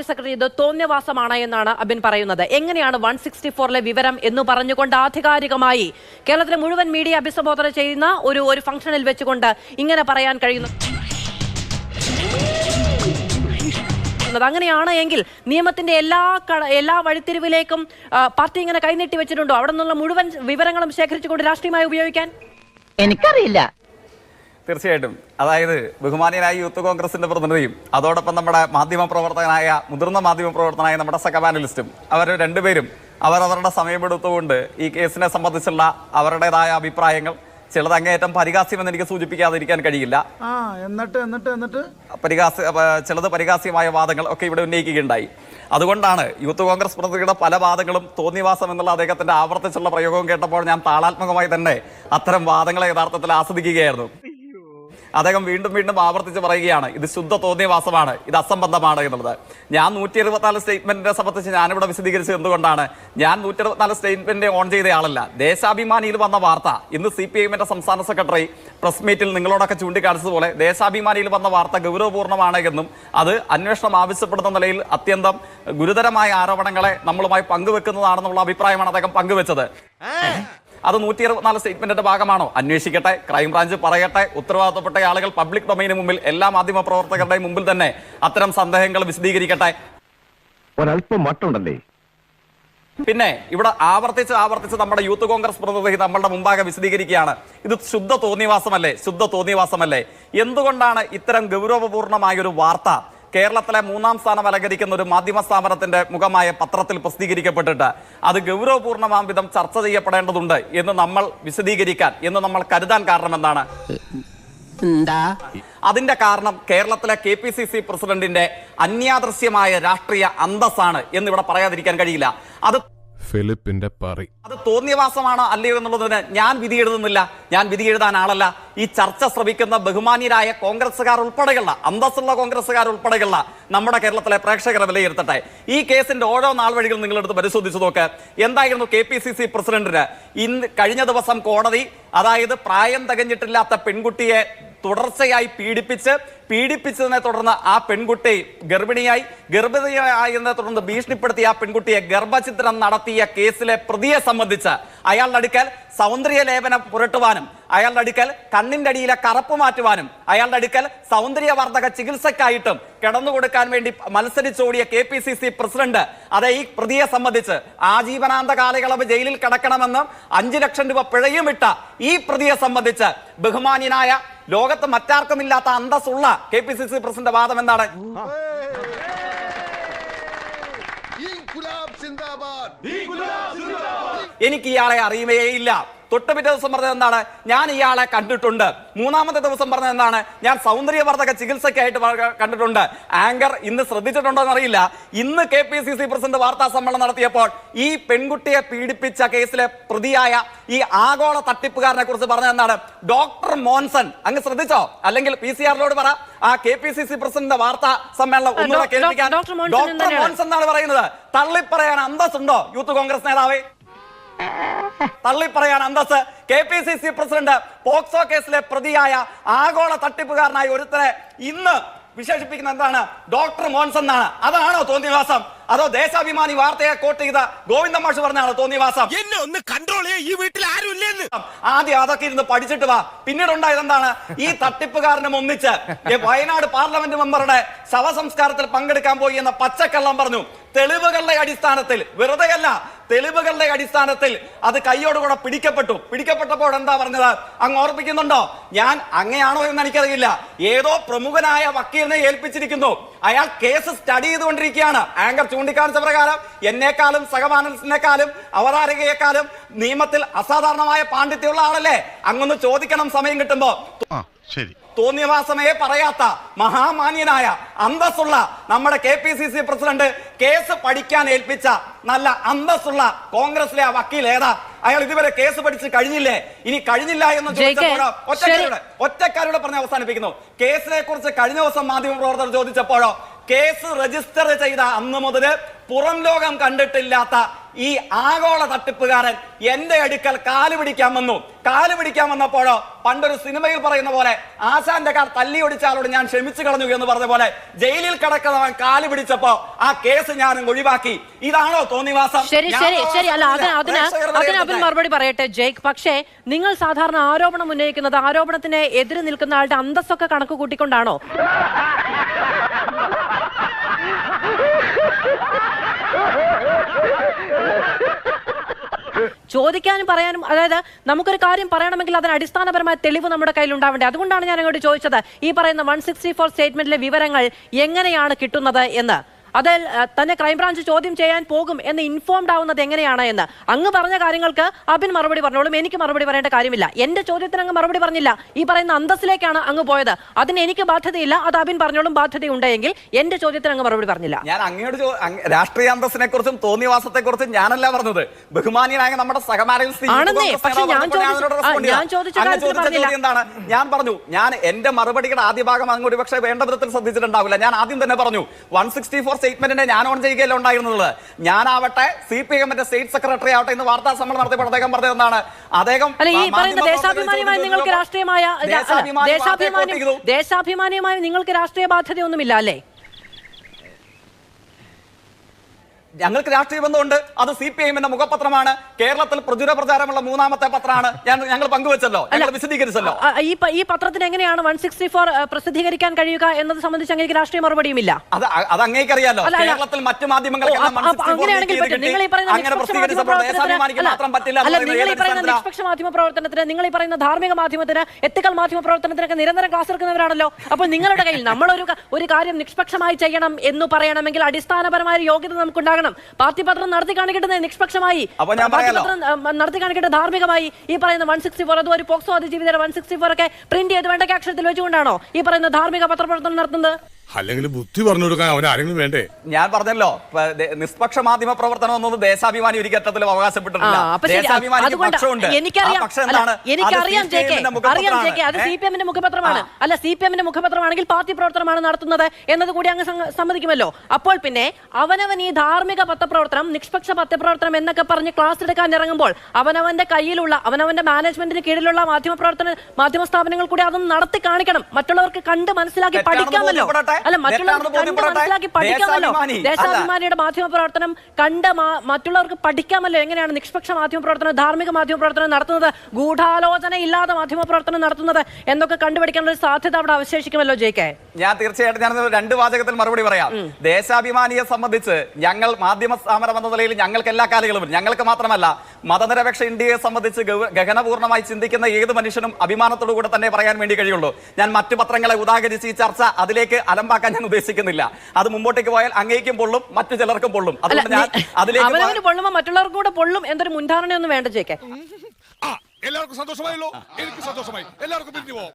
Party secretary ഇത് തോന്നിയവാസമാണ് എന്നാണ് അബിൻ പറയുന്നത്. എങ്ങനെയാണ് വൺ സിക്സ്റ്റി ഫോറിലെ വിവരം എന്ന് പറഞ്ഞുകൊണ്ട് ആധികാരികമായി കേരളത്തിലെ മുഴുവൻ മീഡിയ അഭിസംബോധന ചെയ്യുന്ന ഒരു ഒരു ഫംഗ്ഷനിൽ വെച്ചുകൊണ്ട് ഇങ്ങനെ പറയാൻ കഴിയുന്നു. അങ്ങനെയാണ് എങ്കിൽ നിയമത്തിന്റെ എല്ലാ എല്ലാ വഴിത്തിരിവിലേക്കും പാർട്ടി ഇങ്ങനെ കൈനീട്ടി വെച്ചിട്ടുണ്ടോ? അവിടെ നിന്നുള്ള മുഴുവൻ വിവരങ്ങളും ശേഖരിച്ചുകൊണ്ട് രാഷ്ട്രീയമായി ഉപയോഗിക്കാൻ? എനിക്കറിയില്ല. തീർച്ചയായിട്ടും. അതായത് ബഹുമാനിയനായ യൂത്ത് കോൺഗ്രസിന്റെ പ്രതിനിധിയും അതോടൊപ്പം നമ്മുടെ മാധ്യമ പ്രവർത്തകനായ മുതിർന്ന മാധ്യമ പ്രവർത്തകനായ നമ്മുടെ സഹപാനലിസ്റ്റും അവർ രണ്ടുപേരും അവരവരുടെ സമയമെടുത്തുകൊണ്ട് ഈ കേസിനെ സംബന്ധിച്ചുള്ള അവരുടേതായ അഭിപ്രായങ്ങൾ ചിലത് അങ്ങേയറ്റം പരിഹാസ്യമെന്ന് എനിക്ക് സൂചിപ്പിക്കാതിരിക്കാൻ കഴിയില്ല. എന്നിട്ട് എന്നിട്ട് എന്നിട്ട്? പരിഹാസ്യ ചിലത് പരിഹാസ്യമായ വാദങ്ങൾ ഒക്കെ ഇവിടെ ഉന്നയിക്കുകയുണ്ടായി. അതുകൊണ്ടാണ് യൂത്ത് കോൺഗ്രസ് പ്രതിനിധിയുടെ പല വാദങ്ങളും തോന്നിവാസം എന്നുള്ള അദ്ദേഹത്തിന്റെ ആവർത്തിച്ചുള്ള പ്രയോഗവും കേട്ടപ്പോൾ ഞാൻ താളാത്മകമായി തന്നെ അത്തരം വാദങ്ങളെ യഥാർത്ഥത്തിൽ ആസ്വദിക്കുകയായിരുന്നു. അദ്ദേഹം വീണ്ടും വീണ്ടും ആവർത്തിച്ച് പറയുകയാണ് ഇത് ശുദ്ധ തോന്നിയവാസമാണ് ഇത് അസംബന്ധമാണ് എന്നുള്ളത്. ഞാൻ നൂറ്റി ഇരുപത്തിനാല് സ്റ്റേറ്റ്മെന്റിനെ സംബന്ധിച്ച് ഞാനിവിടെ വിശദീകരിച്ചത് എന്തുകൊണ്ടാണ് ഞാൻ നൂറ്റി ഇരുപത്തിനാല് സ്റ്റേറ്റ്മെന്റ് ഓൺ ചെയ്ത ആളല്ല. ദേശാഭിമാനിയിൽ വന്ന വാർത്ത ഇന്ന് സി പി ഐഎമ്മിന്റെ സംസ്ഥാന സെക്രട്ടറി പ്രസ് മീറ്റിൽ നിങ്ങളോടൊക്കെ ചൂണ്ടിക്കാണിച്ചതുപോലെ ദേശാഭിമാനിയിൽ വന്ന വാർത്ത ഗൗരവപൂർണമാണ് എന്നും അത് അന്വേഷണം ആവശ്യപ്പെടുന്ന നിലയിൽ അത്യന്തം ഗുരുതരമായ ആരോപണങ്ങളെ നമ്മളുമായി പങ്കുവെക്കുന്നതാണെന്നുള്ള അഭിപ്രായമാണ് അദ്ദേഹം പങ്കുവെച്ചത്. അത് നൂറ്റി ഇരുപത്തിനാല് സ്റ്റേറ്റ്മെന്റിന്റെ ഭാഗമാണോ? അന്വേഷിക്കട്ടെ ക്രൈംബ്രാഞ്ച് പറയട്ടെ ഉത്തരവാദിത്തപ്പെട്ട ആളുകൾ പബ്ലിക് ഡൊമൈന് മുമ്പിൽ എല്ലാ മാധ്യമ പ്രവർത്തകരുടെയും മുമ്പിൽ തന്നെ അത്തരം സന്ദേഹങ്ങൾ വിശദീകരിക്കട്ടെ. ഒരല്പം മട്ടുണ്ടല്ലേ? പിന്നെ ഇവിടെ ആവർത്തിച്ച് ആവർത്തിച്ച് നമ്മുടെ യൂത്ത് കോൺഗ്രസ് പ്രതിനിധി നമ്മളുടെ മുമ്പാകെ വിശദീകരിക്കുകയാണ്. ഇത് ശുദ്ധ തോന്നിവാസമല്ലേ ശുദ്ധ തോന്നിവാസമല്ലേ എന്തുകൊണ്ടാണ് ഇത്തരം ഗൗരവപൂർണമായ ഒരു വാർത്ത കേരളത്തിലെ മൂന്നാം സ്ഥാനം അലങ്കരിക്കുന്ന ഒരു മാധ്യമ സ്ഥാപനത്തിന്റെ മുഖമായ പത്രത്തിൽ പ്രസിദ്ധീകരിക്കപ്പെട്ടിട്ട് അത് ഗൗരവപൂർണമാം വിധം ചർച്ച ചെയ്യപ്പെടേണ്ടതുണ്ട് എന്ന് നമ്മൾ വിശദീകരിക്കാൻ എന്ന് നമ്മൾ കരുതാൻ കാരണം എന്താണ് എന്താ? അതിന്റെ കാരണം കേരളത്തിലെ കെ പി സി സി പ്രസിഡന്റിന്റെ അന്യാദൃശ്യമായ രാഷ്ട്രീയ അന്തസ്സാണ് എന്നിവിടെ പറയാതിരിക്കാൻ കഴിയില്ല. അത് ഫിലിപ്പിന്റെ പറി. അത് തോന്നിയവാസമാണോ അല്ലയോ എന്നുള്ളതിന് ഞാൻ വിധി എഴുതുന്നില്ല. ഞാൻ വിധി എഴുതാൻ ആളല്ല. ഈ ചർച്ച ശ്രമിക്കുന്ന ബഹുമാന്യരായ കോൺഗ്രസ്സുകാർ ഉൾപ്പെടെയുള്ള അന്തസ്സുള്ള കോൺഗ്രസ്സുകാർ ഉൾപ്പെടെയുള്ള നമ്മുടെ കേരളത്തിലെ പ്രേക്ഷകരെ വിലയിരുത്തട്ടെ. ഈ കേസിന്റെ ഓരോ നാൾ വഴികൾ നിങ്ങളെടുത്ത് പരിശോധിച്ചു നോക്ക്. എന്തായിരുന്നു കെ പി സി സി പ്രസിഡന്റിന്? ഇന്ന് കഴിഞ്ഞ ദിവസം കോടതി അതായത് പ്രായം തികഞ്ഞിട്ടില്ലാത്ത പെൺകുട്ടിയെ തുടർച്ചയായി പീഡിപ്പിച്ച് പീഡിപ്പിച്ചതിനെ തുടർന്ന് ആ പെൺകുട്ടി ഗർഭിണിയായി ഗർഭിണിയായതിനെ തുടർന്ന് ഭീഷണിപ്പെടുത്തിയ ആ പെൺകുട്ടിയെ ഗർഭചിത്രം നടത്തിയ കേസിലെ പ്രതിയെ സംബന്ധിച്ച് അയാളുടെ അടുക്കൽ സൗന്ദര്യ ലേപനം പുരട്ടുവാനും അയാളുടെ അടുക്കൽ കണ്ണിന്റെ അടിയിലെ കറുപ്പ് മാറ്റുവാനും അയാളുടെ അടുക്കൽ സൗന്ദര്യവർദ്ധക ചികിത്സക്കായിട്ടും കിടന്നുകൊടുക്കാൻ വേണ്ടി മത്സരിച്ചോടിയ K P C C president അതെ ഈ പ്രതിയെ സംബന്ധിച്ച് ആജീവനാന്ത കാലയളവ് ജയിലിൽ കിടക്കണമെന്നും അഞ്ചു ലക്ഷം രൂപ പിഴയും ഇട്ട ഈ പ്രതിയെ സംബന്ധിച്ച് ബഹുമാന്യനായ ലോകത്ത് മറ്റാർക്കുമില്ലാത്ത അന്തസ്സുള്ള K P C C president വാദം എന്താണ്? എനിക്ക് ഇയാളെ അറിയുകയില്ല തൊട്ട് പിറ്റേ ദിവസം പറഞ്ഞത് എന്താണ്? ഞാൻ ഇയാളെ കണ്ടിട്ടുണ്ട്. മൂന്നാമത്തെ ദിവസം പറഞ്ഞത് എന്താണ്? ഞാൻ സൗന്ദര്യവർദ്ധക ചികിത്സയ്ക്കായിട്ട് കണ്ടിട്ടുണ്ട്. ആങ്കർ ഇന്ന് ശ്രദ്ധിച്ചിട്ടുണ്ടോ എന്നറിയില്ല. ഇന്ന് K P C C president വാർത്താ സമ്മേളനം നടത്തിയപ്പോൾ ഈ പെൺകുട്ടിയെ പീഡിപ്പിച്ച കേസിലെ പ്രതിയായ ഈ ആഗോള തട്ടിപ്പുകാരനെ കുറിച്ച് പറഞ്ഞത് എന്താണ്? ഡോക്ടർ മോൻസൺ. അങ്ങ് ശ്രദ്ധിച്ചോ? അല്ലെങ്കിൽ പി സി ആറിനോട് പറ. ആ K P C C president വാർത്താ സമ്മേളനം ഒന്നുകൂടെ കേൾപ്പിക്കാൻ. ഡോക്ടർ മോൻസൺ മോൻസൺ എന്നാണ് പറയുന്നത്. തള്ളിപ്പറയാൻ അന്തസ്സുണ്ടോ യൂത്ത് കോൺഗ്രസ് നേതാവേ? തള്ളിപ്പറയാൻ അന്തസ് K P C C president POCSO കേസിലെ പ്രതിയായ ആഗോള തട്ടിപ്പുകാരനായ ഒരുത്തനെ ഇന്ന് വിശേഷിപ്പിക്കുന്ന എന്താണ്? ഡോക്ടർ മോൻസൺ എന്നാണ്. അതാണോ തോന്നിവാസം? അതോ ദേശാഭിമാനി വാർത്തയെ കോട്ട് ചെയ്ത ഗോവിന്ദ മാഷ് പറഞ്ഞാണോ തോന്നിവാസം? എന്നെ ഒന്ന് കൺട്രോൾ ഈ വീട്ടിൽ ഇല്ലെന്ന്. ആദ്യം അതൊക്കെ ഇരുന്ന് പഠിച്ചിട്ട് വാ. പിന്നീട് ഉണ്ടായത് എന്താണ്? ഈ തട്ടിപ്പുകാരനും ഒന്നിച്ച് വയനാട് പാർലമെന്റ് മെമ്പറുടെ ശവസംസ്കാരത്തിൽ പങ്കെടുക്കാൻ പോയി എന്ന പച്ചക്കള്ളം പറഞ്ഞു. തെളിവുകളുടെ അടിസ്ഥാനത്തിൽ വെറുതെയല്ല തെളിവുകളുടെ അടിസ്ഥാനത്തിൽ അത് കൈയോടുകൂടെ പിടിക്കപ്പെട്ടു. പിടിക്കപ്പെട്ടപ്പോൾ എന്താ പറഞ്ഞത്? അങ്ങ് ഓർപ്പിക്കുന്നുണ്ടോ? ഞാൻ അങ്ങയാണോ എന്ന് എനിക്കറിയില്ല. ഏതോ പ്രമുഖനായ വക്കീലിനെ ഏൽപ്പിച്ചിരിക്കുന്നു. അയാൾ കേസ് സ്റ്റഡി ചെയ്തുകൊണ്ടിരിക്കുകയാണ്. ആങ്കർ ചൂണ്ടിക്കാണിച്ച പ്രകാരം എന്നെക്കാളും സഹമാനസിനേക്കാളും അവതാരകയെക്കാളും നിയമത്തിൽ അസാധാരണമായ പാണ്ഡിത്യമുള്ള ആളല്ലേ? അങ്ങൊന്ന് ചോദിക്കണം സമയം കിട്ടുമ്പോ. ശരി. തോന്നിയവാസമേ പറയാത്ത മഹാമാന്യനായ അന്തസ്സുള്ള നമ്മുടെ K P C C president case പഠിക്കാൻ ഏൽപ്പിച്ച നല്ല അന്തസ്സുള്ള കോൺഗ്രസിലെ ആ വക്കീൽ ഏതാ? അയാൾ ഇതുവരെ കേസ് പഠിച്ച് കഴിഞ്ഞില്ലേ? ഇനി കഴിഞ്ഞില്ല എന്ന് ചോദിച്ചപ്പോഴോ? ഒറ്റക്കാരോട് ഒറ്റക്കാരോട് പറഞ്ഞ് അവസാനിപ്പിക്കുന്നു. കേസിനെ കുറിച്ച് കഴിഞ്ഞ ദിവസം മാധ്യമ പ്രവർത്തകർ ചോദിച്ചപ്പോഴോ കേസ് രജിസ്റ്റർ ചെയ്ത അന്ന് മുതൽ പുറം ലോകം കണ്ടിട്ടില്ലാത്ത ഈ ആഗോള തട്ടിപ്പുകാരൻ എന്റെ അടുക്കൽ കാൽ പിടിക്കാൻ വന്നു. കാൽ പിടിക്കാൻ വന്നപ്പോഴോ പണ്ടൊരു സിനിമയിൽ പറയുന്ന പോലെ ആശാന്റെ കാർ തല്ലി ഒടിച്ചാലോട് ഞാൻ ക്ഷമിച്ചു കളഞ്ഞു എന്ന് പറഞ്ഞ പോലെ ജയിലിൽ കിടക്കുന്നവൻ കാൽ പിടിച്ചപ്പോ ആ കേസ് ഞാൻ ഒഴിവാക്കി. ഇതാണോ തോന്നിവാസം? ശരി ശരി ശരി. അല്ല അതിന് അതിന് മറുപടി പറയട്ടെ ജയ്ക്ക്. പക്ഷേ നിങ്ങൾ സാധാരണ ആരോപണം ഉന്നയിക്കുന്നത് ആരോപണത്തിന് എതിര് നിൽക്കുന്ന ആളുടെ അന്തസ്സൊക്കെ കണക്ക് കൂട്ടിക്കൊണ്ടാണോ? ചോദിക്കാനും പറയാനും അതായത് നമുക്കൊരു കാര്യം പറയണമെങ്കിൽ അതിന് അടിസ്ഥാനപരമായ തെളിവ് നമ്മുടെ കയ്യിൽ ഉണ്ടാവേണ്ടത് അതുകൊണ്ടാണ് ഞാൻ അങ്ങോട്ട് ചോദിച്ചത്. ഈ പറയുന്ന വൺ സിക്സ്റ്റി ഫോർ സ്റ്റേറ്റ്മെന്റിലെ വിവരങ്ങൾ എങ്ങനെയാണ് കിട്ടുന്നത് എന്ന്. അഹ്, തന്നെ ക്രൈംബ്രാഞ്ച് ചോദ്യം ചെയ്യാൻ പോകും എന്ന് ഇൻഫോംഡ് ആവുന്നത് എങ്ങനെയാണ് എന്ന്. അങ്ങ് പറഞ്ഞ കാര്യങ്ങൾക്ക് അബിൻ മറുപടി പറഞ്ഞോളും. എനിക്ക് മറുപടി പറയേണ്ട കാര്യമില്ല. എന്റെ ചോദ്യത്തിന് അങ്ങ് മറുപടി പറഞ്ഞില്ല. ഈ പറയുന്ന അന്തസ്സിലേക്കാണ് അങ്ങ് പോയത്. അതിന് എനിക്ക് ബാധ്യതയില്ല. അത് അബിൻ പറഞ്ഞോളും ബാധ്യതയുണ്ടെങ്കിൽ എന്റെ ചോദ്യത്തിന് അങ്ങ് മറുപടി പറഞ്ഞില്ല. ഞാൻ അങ്ങയോട് രാഷ്ട്രീയ അന്തസ്സിനെ കുറിച്ചും തോന്നിവാസത്തെ കുറിച്ചും ഞാനല്ല പറഞ്ഞത്. ബഹുമാനിയനായ നമ്മുടെ സഹമാരിൽ ഞാൻ ചോദിച്ച- ചോദ്യം എന്താണ്? ഞാൻ പറഞ്ഞു ഞാൻ എന്റെ മറുപടിയുടെ ആദ്യ ഭാഗം അങ്ങോട്ട് പക്ഷേ വേണ്ട വിധത്തിൽ ശ്രദ്ധിച്ചിട്ടുണ്ടാവില്ല. ഞാൻ ആദ്യം തന്നെ പറഞ്ഞു വൺ സിക്സ്റ്റി ഫോർ സ്റ്റേറ്റ്മെന്റിനെ ഞാൻ ഓൺ ചെയ്യുകയല്ല ഉണ്ടായിരുന്നത്. ഞാനാവട്ടെ സി പി എമ്മിന്റെ സ്റ്റേറ്റ് സെക്രട്ടറി ആവട്ടെ ഇന്ന് വാർത്താ സമ്മേളനം നടത്തിയപ്പോൾ അദ്ദേഹം പറഞ്ഞത് എന്താണ്? അദ്ദേഹം ദേശാഭിമാനിയുമായി നിങ്ങൾക്ക് രാഷ്ട്രീയമായ. ദേശാഭിമാനിയുമായി നിങ്ങൾക്ക് രാഷ്ട്രീയ ബാധ്യതയൊന്നുമില്ല അല്ലേ? ഞങ്ങൾക്ക് രാഷ്ട്രീയ ബന്ധമുണ്ട്. അത് സി പി എമ്മിന്റെ മുഖപത്രമാണ്. കേരളത്തിൽ പ്രചുര പ്രചാരമുള്ള മൂന്നാമത്തെ പത്രമാണ്. ഞങ്ങൾ പങ്കുവച്ചല്ലോ. ഞങ്ങൾ വിശദീകരിച്ചല്ലോ. ഈ പത്രത്തിന് എങ്ങനെയാണ് വൺ സിക്സ്റ്റി ഫോർ പ്രസിദ്ധീകരിക്കാൻ കഴിയുക എന്നത് സംബന്ധിച്ച് അങ്ങനെ രാഷ്ട്രീയ മറുപടിയുമില്ല? അത് അ- അത് അങ്ങേക്കറിയാലോ. കേരളത്തിൽ മറ്റു മാധ്യമങ്ങൾ നിഷ്പക്ഷ മാധ്യമ പ്രവർത്തനത്തിന് നിങ്ങൾ ഈ പറയുന്ന ധാർമ്മിക മാധ്യമത്തിന് എത്തിക്കൽ മാധ്യമ പ്രവർത്തനത്തിനൊക്കെ നിരന്തരം ക്ലാസ് എടുക്കുന്നവരാണല്ലോ. അപ്പോൾ നിങ്ങളുടെ കയ്യിൽ നമ്മളൊരു ഒരു കാര്യം നിഷ്പക്ഷമായി ചെയ്യണം എന്ന് പറയണമെങ്കിൽ അടിസ്ഥാനപരമായ യോഗ്യത നമുക്ക് നമുക്കുണ്ടാകണം. പാർട്ടി പത്രം നടത്തി കാണിക്കട്ടെ നിഷ്പക്ഷമായി പാർട്ടി പത്രം നടത്തി കാണിക്കട്ടെ ധാർമ്മികമായി ഈ പറയുന്ന വൺ സിക്സ്റ്റി ഫോർ അതും ഒരു പോക്സോ അതിജീവിതയുടെ വൺ സിക്സ്റ്റി ഫോർ ഒക്കെ പ്രിന്റ് ചെയ്ത് വേണ്ട അക്ഷരത്തിൽ വെച്ചുകൊണ്ടാണോ ഈ പറയുന്ന ധാർമ്മിക പത്രപ്രവർത്തനം നടത്തുന്നത്? അല്ലെങ്കിൽ ബുദ്ധി പറഞ്ഞു കൊടുക്കാൻ അവൻ ആരെങ്കിലും വേണ്ടേ? ഞാൻ പറഞ്ഞല്ലോ നിഷ്പക്ഷ മാധ്യമ പ്രവർത്തനം എന്നത് ദേശാഭിമാനി ഒരു ഘട്ടത്തിലും അവകാശപ്പെട്ടിട്ടില്ല. എനിക്കറിയാം. മുഖപത്രമാണ്. അല്ല സി പി എമ്മിന്റെ മുഖപത്രമാണെങ്കിൽ പാർട്ടി പ്രവർത്തനമാണ് നടത്തുന്നത് എന്നത് കൂടി അങ്ങ് സമ്മ- സമ്മതിക്കുമല്ലോ. അപ്പോൾ പിന്നെ അവനവൻ ഈ ധാർമ്മിക പത്രപ്രവർത്തനം നിഷ്പക്ഷ പത്രപ്രവർത്തനം എന്നൊക്കെ പറഞ്ഞ് ക്ലാസ് എടുക്കാൻ ഇറങ്ങുമ്പോൾ അവനവന്റെ കയ്യിലുള്ള അവനവന്റെ മാനേജ്മെന്റിന് കീഴിലുള്ള മാധ്യമ പ്രവർത്തന മാധ്യമ സ്ഥാപനങ്ങൾ കൂടി അതൊന്ന് നടത്തി കാണിക്കണം. മറ്റുള്ളവർക്ക് കണ്ട് മനസ്സിലാക്കി പഠിക്കാമല്ലോ. അല്ല മറ്റുള്ളവർക്ക് കണ്ട് മനസ്സിലാക്കി പഠിക്കാമല്ലോ. ദേശാഭിമാനി. ദേശാഭിമാനിയുടെ മാധ്യമ പ്രവർത്തനം കണ്ട് മറ്റുള്ളവർക്ക് പഠിക്കാമല്ലോ. എങ്ങനെയാണ് നിഷ്പക്ഷ മാധ്യമ പ്രവർത്തനം ധാർമ്മിക മാധ്യമ പ്രവർത്തനം നടത്തുന്നത്? ഗൂഢാലോചന ഇല്ലാതെ മാധ്യമ പ്രവർത്തനം നടത്തുന്നത് എന്നൊക്കെ കണ്ടുപിടിക്കാനുള്ള സാധ്യത അവിടെ അവശേഷിക്കുമല്ലോ ജെ കെ? ഞാൻ തീർച്ചയായിട്ടും ഞാൻ രണ്ട് വാചകത്തിൽ മറുപടി പറയാം. ദേശാഭിമാനിയെ സംബന്ധിച്ച് ഞങ്ങൾ മാധ്യമ സ്ഥാപനം എന്ന നിലയിൽ ഞങ്ങൾക്ക് എല്ലാ കാലങ്ങളും ഞങ്ങൾക്ക് മാത്രമല്ല മതനിരപേക്ഷ ഇന്ത്യയെ സംബന്ധിച്ച് ഗഹനപൂർണമായി ചിന്തിക്കുന്ന ഏത് മനുഷ്യനും അഭിമാനത്തോടു കൂടെ തന്നെ പറയാൻ വേണ്ടി കഴിയുള്ളൂ. ഞാൻ മറ്റു പത്രങ്ങളെ ഉദാഹരിച്ച് ഈ ചർച്ച അതിലേക്ക് അലമ്പാക്കാൻ ഞാൻ ഉദ്ദേശിക്കുന്നില്ല. അത് മുമ്പോട്ടേക്ക് പോയാൽ അങ്ങേക്കും പൊള്ളും മറ്റു ചിലർക്കും പൊള്ളും. അതുകൊണ്ട് ഞാൻ അതിലേക്ക് അവനവന് പോയാൽ- പൊള്ളുമ്പോ മറ്റുള്ളവർക്ക് കൂടെ പൊള്ളും എന്നൊരു മുൻധാരണയൊന്നും വേണ്ട ചേക്കേ ആ എല്ലാവർക്കും സന്തോഷമായല്ലോ. എനിക്ക് സന്തോഷമായി. എല്ലാവർക്കും പിരിഞ്ഞു പോവാം.